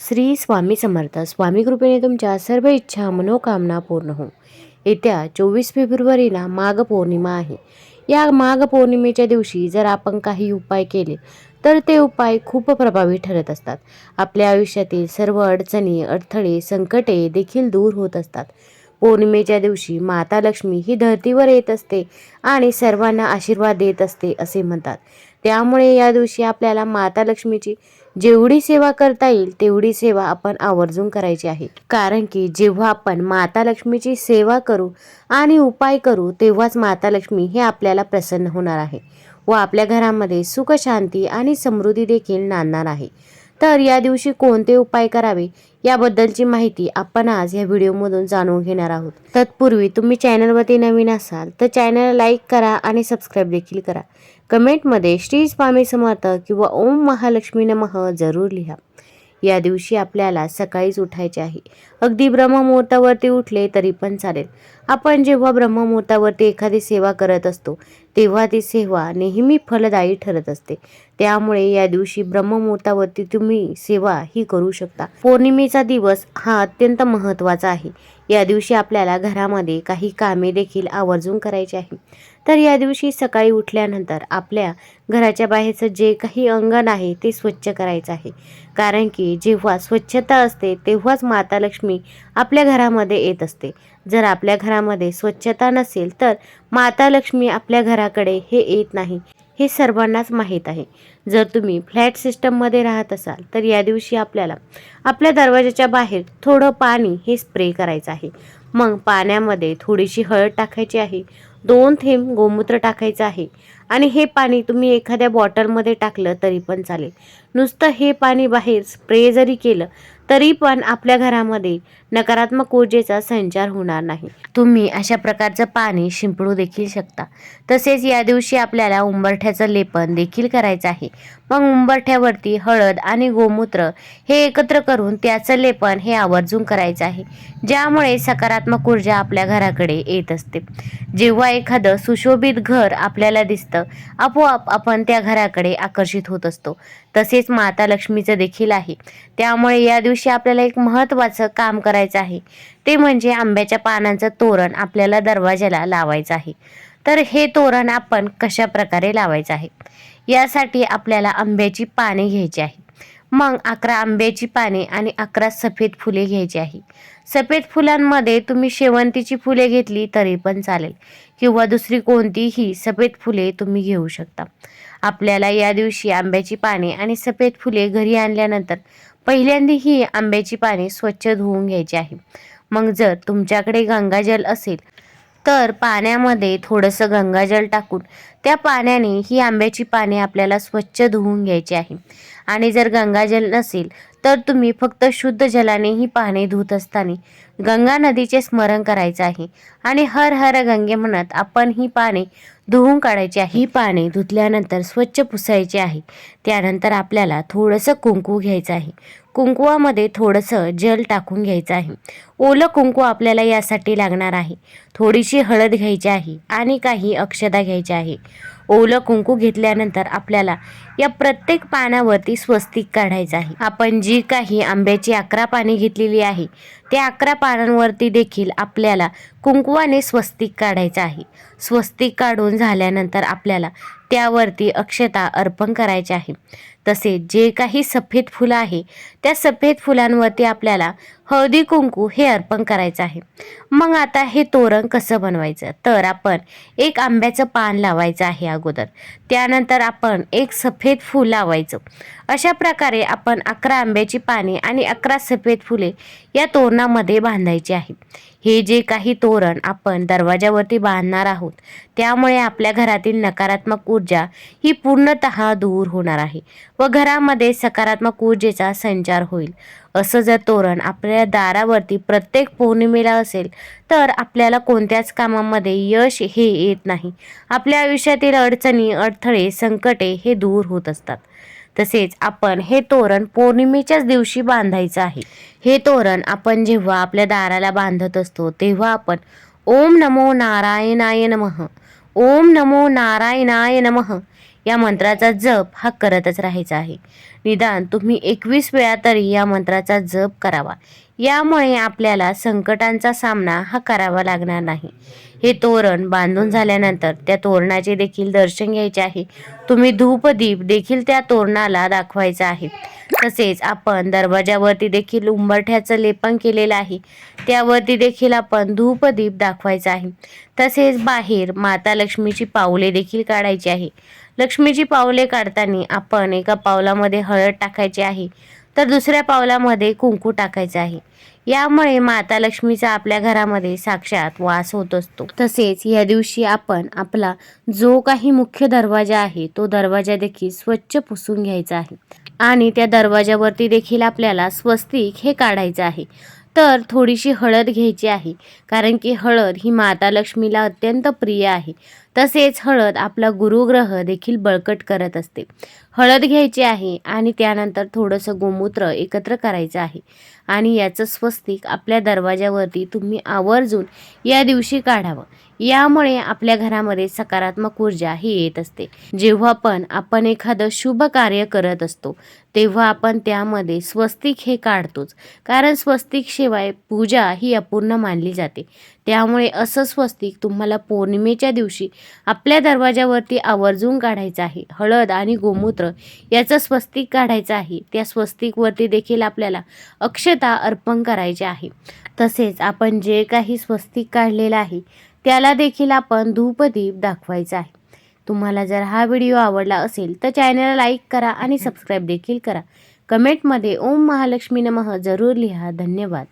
श्री स्वामी समर्थ. स्वामी कृपेने तुमच्या सर्व इच्छा मनोकामना पूर्ण हो येत्या चोवीस फेब्रुवारीला माघ पौर्णिमा आहे. या माघ पौर्णिमेच्या दिवशी जर आपण काही उपाय केले तर ते उपाय खूप प्रभावी ठरत असतात. आपल्या आयुष्यातील सर्व अडचणी अडथळे संकटे देखील दूर होत असतात. पौर्णिमेच्या दिवशी माता लक्ष्मी ही धरतीवर येत असते आणि सर्वांना आशीर्वाद देत असते असे म्हणतात. त्यामुळे या दिवशी आपल्याला माता लक्ष्मीची जेवढी सेवा करता येईल तेवढी सेवा आपण आवर्जून करायची आहे. कारण की जेव्हा आपण माता लक्ष्मीची सेवा करू आणि उपाय करू तेव्हाच माता लक्ष्मी हे आपल्याला प्रसन्न होणार आहे व आपल्या घरामध्ये सुख शांती आणि समृद्धी देखील नांदणार आहे. तर या दिवशी कोणते उपाय करावे? याबद्दलची माहिती आपण आज या व्हिडिओमधून जाणून घेणार आहोत. तत्पूर्वी तुम्ही चॅनलवरती नवीन असाल तर चॅनल लाईक करा आणि सबस्क्राईब देखील करा. कमेंटमध्ये श्री स्वामी समर्थ किंवा ओम महालक्ष्मी नमः जरूर लिहा. या दिवशी आपल्याला सकाळीच उठायचे आहे. अगदी ब्रह्ममुहूर्तावरती उठले तरी पण चालेल. आपण जेव्हा ब्रह्ममुहूर्तावरती एखादी सेवा करत असतो तेव्हा ती सेवा नेहमी फलदायी ठरत असते. त्यामुळे या दिवशी ब्रह्ममुहूर्तावरती तुम्ही सेवा ही करू शकता. पौर्णिमेचा दिवस हा अत्यंत महत्त्वाचा आहे. या दिवशी आपल्याला घरामध्ये काही कामे देखील आवर्जून करायची आहे. तर या दिवशी सकाळी उठल्यानंतर आपल्या घराच्या बाहेरचं जे काही अंगण आहे ते स्वच्छ करायचं आहे. कारण की जेव्हा स्वच्छता असते तेव्हाच माता लक्ष्मी आपल्या घरामध्ये येत असते. जर आपल्या घरामध्ये स्वच्छता नसेल तर माता लक्ष्मी आपल्या घराकडे हे येत नाही. हे सर्वांनाच माहीत आहे. जर तुम्ही फ्लॅट सिस्टममध्ये राहत असाल तर या दिवशी आपल्याला आपल्या दरवाजाच्या बाहेर थोडं पाणी हे स्प्रे करायचं आहे. मग पाण्यामध्ये थोडीशी हळद टाकायची आहे. दोन थेंब गोमूत्र टाकायचं आहे. आणि हे पाणी तुम्ही एखाद्या बॉटलमध्ये टाकलं तरी पण चालेल. नुसतं हे पाणी बाहेर स्प्रे जरी केलं तरी पण आपल्या घरामध्ये नकारात्मक ऊर्जेचा संचार होणार नाही. तुम्ही अशा प्रकारचं पाणी शिंपडू देखील शकता. तसेच या दिवशी आपल्याला उंबरठ्याचं लेपन देखील करायचं आहे. मग उंबरठ्यावरती हळद आणि गोमूत्र हे एकत्र करून त्याचं लेपन हे आवर्जून करायचं आहे. ज्यामुळे सकारात्मक ऊर्जा आपल्या घराकडे येत असते. जेव्हा एखादं सुशोभित घर आपल्याला दिसतं आपोआप आपण त्या घराकडे आकर्षित होत असतो. तसेच माता लक्ष्मीचं देखील आहे. त्यामुळे या दिवशी आपल्याला एक महत्त्वाचं काम करायचं आहे. ते म्हणजे आंब्याच्या पानांचं तोरण आपल्याला दरवाजाला लावायचं आहे. तर हे तोरण आपण कशा प्रकारे लावायचं आहे? यासाठी आपल्याला आंब्याची पाने घ्यायची आहे मग अकरा आंब्याची पाने आणि अकरा सफेद फुले घ्यायची आहे. सफेद फुलांमध्ये तुम्ही शेवंतीची फुले घेतली तरी पण चालेल. किंवा दुसरी कोणतीही सफेद फुले तुम्ही घेऊ शकता. आपल्याला या दिवशी आंब्याची पाने आणि सफेद फुले घरी आणल्यानंतर पहिल्यांदा ही आंब्याची पाने स्वच्छ धुवून घ्यायची आहे. मग जर तुमच्याकडे गंगाजल असेल तर पाण्यामध्ये थोडंसं गंगाजल टाकून त्या पाण्याने ही आंब्याची पाने आपल्याला स्वच्छ धुवून घ्यायची आहे. आणि जर गंगाजल नसेल तर तुम्ही फक्त शुद्ध जलाने ही पाने धुत असताना गंगा नदीचे स्मरण करायचे आहे. आणि हर हर गंगे म्हणत आपण ही पाने धुवून काढायची आहे. ही पाने धुतल्यानंतर स्वच्छ पुसायची आहे. त्यानंतर आपल्याला थोडंसं कुंकू घ्यायचं आहे. कुंकुवामध्ये थोडंसं जल टाकून घ्यायचं आहे. ओलं कुंकू आपल्याला यासाठी लागणार आहे. थोडीशी हळद घ्यायची आहे आणि काही अक्षता घ्यायची आहे. ओलं कुंकू घेतल्यानंतर आपल्याला या प्रत्येक पानावरती स्वस्तिक काढायचं आहे. आपण जी काही आंब्याची अकरा पाने घेतलेली आहे त्या अकरा पानांवरती देखील आपल्याला कुंकवाने स्वस्तिक काढायचं आहे. स्वस्तिक काढून झाल्यानंतर आपल्याला त्यावरती अक्षता अर्पण करायचे आहे. तसेच जे काही सफेद फुलं आहे त्या सफेद फुलांवरती आपल्याला हळदी कुंकू हे अर्पण करायचं आहे. मग आता हे तोरण कसं बनवायचं? तर आपण एक आंब्याचं पान लावायचं आहे अगोदर. त्यानंतर आपण एक सफेद फूल लावायचं. अशा प्रकारे आपण अकरा आंब्याची पाने आणि अकरा सफेद फुले या तोरणामध्ये बांधायचे आहेत. हे जे काही तोरण आपण दरवाजावरती बांधणार आहोत त्यामुळे आपल्या घरातील नकारात्मक ऊर्जा ही पूर्णतः दूर होणार आहे व घरामध्ये सकारात्मक ऊर्जेचा संचार होईल. असं जर तोरण आपल्या दारावरती प्रत्येक पौर्णिमेला असेल तर आपल्याला कोणत्याच कामामध्ये यश हे येत नाही. आपल्या आयुष्यातील अडचणी अडथळे संकटे हे दूर होत असतात. तसेच आपण हे तोरण पौर्णिमेच्याच दिवशी बांधायचं आहे. हे तोरण आपण जेव्हा आपल्या दाराला बांधत असतो तेव्हा आपण ओम नमो नारायणाय नमः ओम नमो नारायणाय नमः या मंत्राचा जप हा करतच राहायचा आहे. निदान तुम्ही एकवीस वेळा तरी या मंत्राचा जप करावा. यामुळे आपल्याला संकटांचा सामना हा करावा लागणार नाही. हे तोरण बांधून झाल्यानंतर त्या तोरणाचे देखील दर्शन घ्यायचे आहे. तुम्ही धूपदीप देखील त्या तोरणाला दाखवायचा आहे. तसेच आपण दरवाजावरती देखील उंबरठ्याचं लेपन केलेलं आहे. त्यावरती देखील आपण धूपदीप दाखवायचा आहे. तसेच बाहेर माता लक्ष्मीची पावले देखील काढायची आहे. लक्ष्मीची पावले काढताना आपण एका पावलामध्ये हळद टाकायची आहे. तर दुसऱ्या पावलामध्ये कुंकू टाकायचं आहे. यामुळे माता लक्ष्मीचा आपल्या घरामध्ये साक्षात वास होत असतो. तसेच या दिवशी आपण आपला जो काही मुख्य दरवाजा आहे तो दरवाजा देखील स्वच्छ पुसून घ्यायचा आहे. आणि त्या दरवाजावरती देखील आपल्याला स्वस्तिक हे काढायचं आहे. तर थोडीशी हळद घ्यायची आहे कारण की हळद ही माता लक्ष्मीला अत्यंत प्रिय आहे. तसेच हळद आपला गुरुग्रह देखील बळकट करत असते. हळद घ्यायची आहे आणि त्यानंतर थोडंसं गोमूत्र एकत्र करायचं आहे. आणि याचं स्वस्तिक आपल्या दरवाजावरती तुम्ही आवर्जून या दिवशी काढावं. यामुळे आपल्या घरामध्ये सकारात्मक ऊर्जा ही येत असते. जेव्हा पण आपण एखादं शुभ कार्य करत असतो तेव्हा आपण त्यामध्ये स्वस्तिक हे काढतोच. कारण स्वस्तिक शिवाय पूजा ही अपूर्ण मानली जाते. त्यामुळे असं स्वस्तिक तुम्हाला पौर्णिमेच्या दिवशी आपल्या दरवाजावरती आवर्जून काढायचं आहे. हळद आणि गोमूत्र याचं स्वस्तिक काढायचं आहे. त्या स्वस्तिकवरती देखील आपल्याला अक्षता अर्पण करायचे आहे. तसेच आपण जे काही स्वस्तिक काढलेलं आहे त्याला देखील आपण धूपदीप दाखवायचा आहे. तुम्हाला जर हा व्हिडिओ आवडला असेल तर चॅनलला लाईक करा आणि सबस्क्राईब देखील करा. कमेंटमध्ये ओम महालक्ष्मी नमः जरूर लिहा. धन्यवाद.